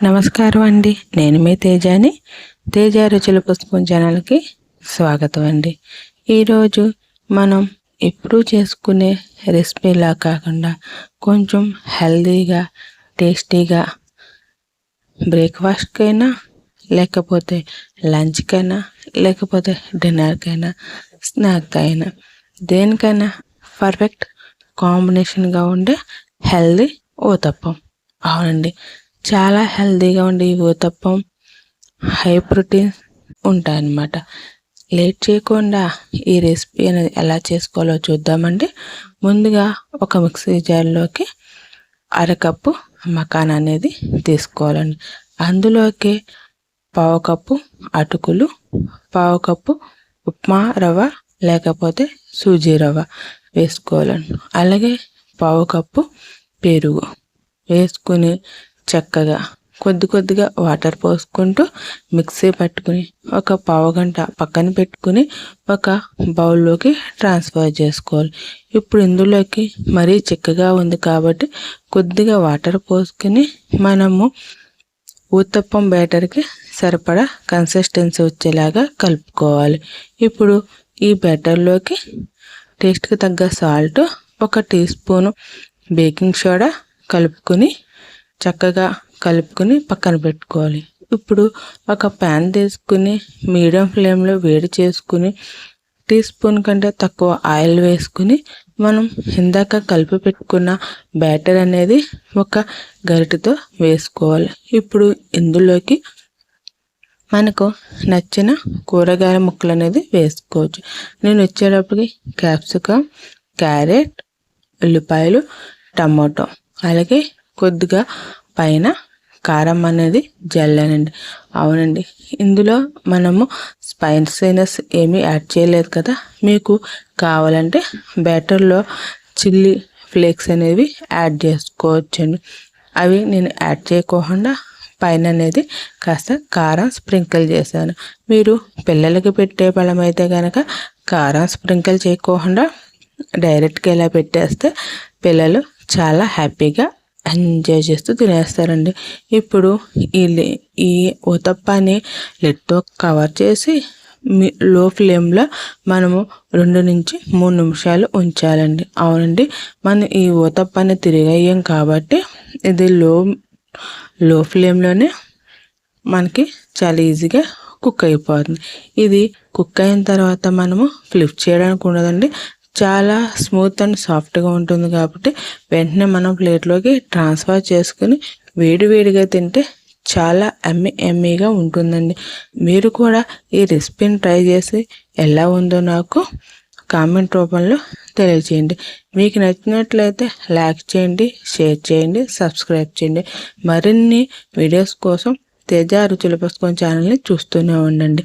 నమస్కారం అండి. నేను మీ తేజాని. తేజ రుచుల పుష్పం ఛానల్కి స్వాగతం అండి. ఈరోజు మనం ఎప్పుడూ చేసుకునే రెసిపీలా కాకుండా కొంచెం హెల్దీగా టేస్టీగా బ్రేక్ఫాస్ట్కైనా లేకపోతే లంచ్కైనా లేకపోతే డిన్నర్కైనా స్నాక్ అయినా దేనికైనా పర్ఫెక్ట్ కాంబినేషన్గా ఉండే హెల్దీ ఓతప్పం అవునండి. చాలా హెల్తీగా ఉండే ఈ ఊతప్పం హై ప్రోటీన్ ఉంటాయన్నమాట. లేట్ చేయకుండా ఈ రెసిపీ అనేది ఎలా చేసుకోవాలో చూద్దామండి. ముందుగా ఒక మిక్సీ జార్లోకి అరకప్పు మకాన్ అనేది తీసుకోవాలండి. అందులోకి పావు కప్పు అటుకులు పావు కప్పు ఉప్మా రవ్వ లేకపోతే సూజీ రవ్వ వేసుకోవాలండి. అలాగే పావు కప్పు పెరుగు వేసుకుని చక్కగా కొద్ది కొద్దిగా వాటర్ పోసుకుంటూ మిక్సీ పట్టుకుని ఒక పావు గంట పక్కన పెట్టుకుని ఒక బౌల్లోకి ట్రాన్స్ఫర్ చేసుకోవాలి. ఇప్పుడు ఇందులోకి మరీ చిక్కగా ఉంది కాబట్టి కొద్దిగా వాటర్ పోసుకుని మనము ఊతప్పం బ్యాటర్కి సరిపడా కన్సిస్టెన్సీ వచ్చేలాగా కలుపుకోవాలి. ఇప్పుడు ఈ బ్యాటర్లోకి టేస్ట్కి తగ్గ సాల్ట్ ఒక టీ స్పూను బేకింగ్ సోడా కలుపుకొని చక్కగా కలుపుకొని పక్కన పెట్టుకోవాలి. ఇప్పుడు ఒక ప్యాన్ తీసుకుని మీడియం ఫ్లేమ్లో వేడి చేసుకుని టీ స్పూన్ కంటే తక్కువ ఆయిల్ వేసుకుని మనం ఇందాక కలిపి పెట్టుకున్న బ్యాటర్ అనేది ఒక గరిటతో వేసుకోవాలి. ఇప్పుడు ఇందులోకి మనకు నచ్చిన కూరగాయల ముక్కలు అనేది వేసుకోవచ్చు. నేను వచ్చేటప్పటికి క్యాప్సికమ్ క్యారెట్ ఉల్లిపాయలు టమాటో అలాగే కొద్దిగా పైన కారం అనేది జల్లానండి. అవునండి. ఇందులో మనము స్పైసీనెస్ ఏమీ యాడ్ చేయలేదు కదా. మీకు కావాలంటే బ్యాటర్లో చిల్లీ ఫ్లేక్స్ అనేవి యాడ్ చేసుకోవచ్చండి. అవి నేను యాడ్ చేయకోకుండా పైన అనేది కాస్త కారం స్ప్రింకిల్ చేశాను. మీరు పిల్లలకి పెట్టే పళ్ళం అయితే కనుక కారం స్ప్రింకిల్ చేయకోకుండా డైరెక్ట్గా ఇలా పెట్టేస్తే పిల్లలు చాలా హ్యాపీగా ఎంజాయ్ చేస్తూ తినేస్తారండి. ఇప్పుడు ఈ ఈ ఉతప్పాని లెట్తో కవర్ చేసి లో ఫ్లేమ్లో మనము రెండు నుంచి మూడు నిమిషాలు ఉంచాలండి. అవునండి మనం ఈ ఊతప్పని తిరిగయ్యాం కాబట్టి ఇది లో లో ఫ్లేమ్లోనే మనకి చాలా ఈజీగా కుక్ అయిపోతుంది. ఇది కుక్ అయిన తర్వాత మనము ఫ్లిప్ చేయడానికి ఉండదండి. చాలా స్మూత్ అండ్ సాఫ్ట్గా ఉంటుంది కాబట్టి వెంటనే మనం ప్లేట్లోకి ట్రాన్స్ఫర్ చేసుకుని వేడివేడిగా తింటే చాలా ఎమ్మి ఎమ్మీగా ఉంటుందండి. మీరు కూడా ఈ రెసిపీని ట్రై చేసి ఎలా ఉందో నాకు కామెంట్ రూపంలో తెలియచేయండి. మీకు నచ్చినట్లయితే లైక్ చేయండి షేర్ చేయండి సబ్స్క్రైబ్ చేయండి. మరిన్ని వీడియోస్ కోసం తేజ రుచుల పుస్తకం ఛానల్ని చూస్తూనే ఉండండి.